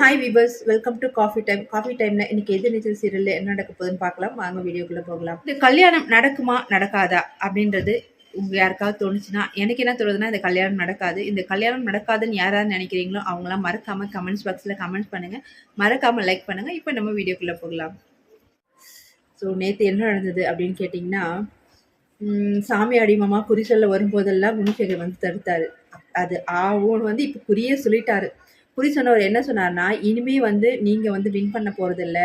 Hi viewers welcome to coffee time coffee டைம்ல இன்னைக்கு எது நீச்சல் சீரியல்ல என்ன நடக்க போகுதுன்னு பார்க்கலாம். வாங்க வீடியோக்குள்ளே போகலாம். இந்த கல்யாணம் நடக்குமா நடக்காதா அப்படின்றது உங்க யாருக்காவது தோணுச்சுன்னா எனக்கு என்ன தோணுதுன்னா இந்த கல்யாணம் நடக்காது. இந்த கல்யாணம் நடக்காதுன்னு யாராவது நினைக்கிறீங்களோ அவங்களாம் மறக்காம கமெண்ட்ஸ் பாக்ஸ்ல கமெண்ட் பண்ணுங்க. மறக்காம லைக் பண்ணுங்க. இப்போ நம்ம வீடியோக்குள்ளே போகலாம். ஸோ நேற்று என்ன நடந்தது அப்படின்னு கேட்டிங்கன்னா சாமி அடிமாமா குறிச்சொல்ல வரும்போதெல்லாம் குணசேகர் வந்து தடுத்தாரு. அது ஆவோன்னு வந்து இப்போ குறியே சொல்லிட்டாரு. குறி சொன்னவர் என்ன சொன்னார்னா இனிமே வந்து நீங்கள் வந்து வின் பண்ண போகிறதில்ல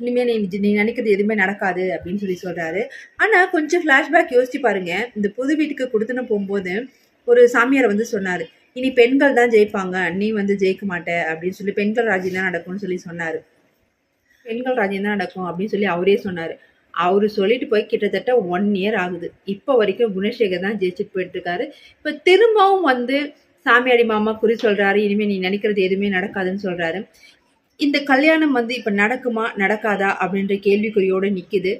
இனிமேல் நீ நீ நினைக்கிறது எதுவுமே நடக்காது அப்படின்னு சொல்லி சொல்கிறாரு ஆனால் கொஞ்சம் ஃப்ளாஷ்பேக் யோசிச்சு பாருங்கள் இந்த புது வீட்டுக்கு கொடுத்துன்னு போகும்போது ஒரு சாமியார் வந்து சொன்னார் இனி பெண்கள் தான் ஜெயிப்பாங்க. நீ வந்து ஜெயிக்க மாட்ட. அப்படின்னு சொல்லி பெண்கள் ராஜ்யம் தான் நடக்கும்னு சொல்லி சொன்னார். பெண்கள் ராஜ்யம் தான் நடக்கும் அப்படின்னு சொல்லி அவரே சொன்னார். அவர் சொல்லிட்டு போய் கிட்டத்தட்ட ஒன் இயர் ஆகுது. இப்போ வரைக்கும் குணசேகர் தான் ஜெயிச்சுட்டு போயிட்டு இருக்காரு. இப்போ திரும்பவும் வந்து சாமியாடி மாமா குறி சொல்றாரு இனிமே நீ நினைக்கிறது எதுவுமே நடக்காதுன்னு சொல்றாரு. இந்த கல்யாணம் வந்து இப்ப நடக்குமா நடக்காதா அப்படின்ற கேள்விக்குறியோட நிக்குது.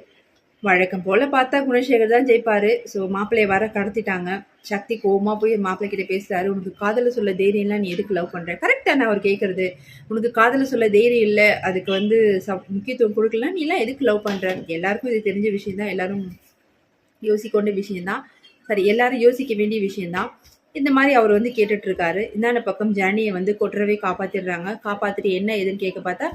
வழக்கம் போல பார்த்தா குணசேகர் தான் ஜெயிப்பாரு. ஸோ மாப்பிள்ளைய வர கடத்திட்டாங்க. சக்தி கோவமா போய் மாப்பிள்ளை கிட்ட பேசுறாரு. உனக்கு காதல சொல்ல தைரியம்லாம் நீ எதுக்கு லவ் பண்ற? நான் அவர் கேட்கறது உனக்கு காதல சொல்ல தைரியம் இல்லை அதுக்கு வந்து சப்- முக்கியத்துவம் கொடுக்கலாம் நீ எல்லாம் எதுக்கு லவ் பண்ற? எல்லாருக்கும் இது தெரிஞ்ச விஷயம் தான் எல்லாரும் யோசிக்கொண்ட விஷயம்தான். சரி எல்லாரும் யோசிக்க வேண்டிய விஷயம்தான். இந்த மாதிரி அவர் வந்து கேட்டுட்ருக்காரு. இந்தாண்ட பக்கம் ஜானியை வந்து கொட்டுறவே காப்பாத்திடுறாங்க. காப்பாத்திட்டு என்ன ஏதுன்னு கேட்க பார்த்தா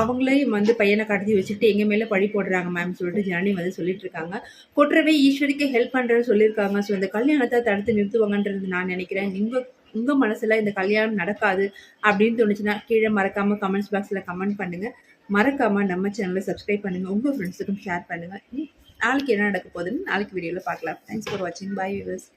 அவங்களையும் வந்து பையனை கடத்தி வச்சுட்டு எங்கள் மேலே பழி போடுறாங்க மேம் சொல்லிட்டு ஜானி வந்து சொல்லிட்டு இருக்காங்க கொட்டுறவே ஈஸ்வரிக்கு ஹெல்ப் பண்ணுறேன்னு சொல்லியிருக்காங்க ஸோ இந்த கல்யாணத்தை தடுத்து நிறுத்துவாங்கன்றது நான் நினைக்கிறேன். நீங்கள் உங்கள் மனசில் இந்த கல்யாணம் நடக்காது அப்படின்னு தோணுச்சுன்னா கீழே மறக்காமல் கமெண்ட்ஸ் பாக்ஸில் கமெண்ட் பண்ணுங்க. மறக்காமல் நம்ம சேனலை சப்ஸ்கிரைப் பண்ணுங்கள் உங்கள் ஃப்ரெண்ட்ஸுக்கும் ஷேர் பண்ணுங்கள் நாளைக்கு என்ன நடக்க போகுதுன்னு நாளைக்கு வீடியோவில் பார்க்கலாம். தேங்க்ஸ் ஃபார் வாட்சிங் பை வியூவர்ஸ்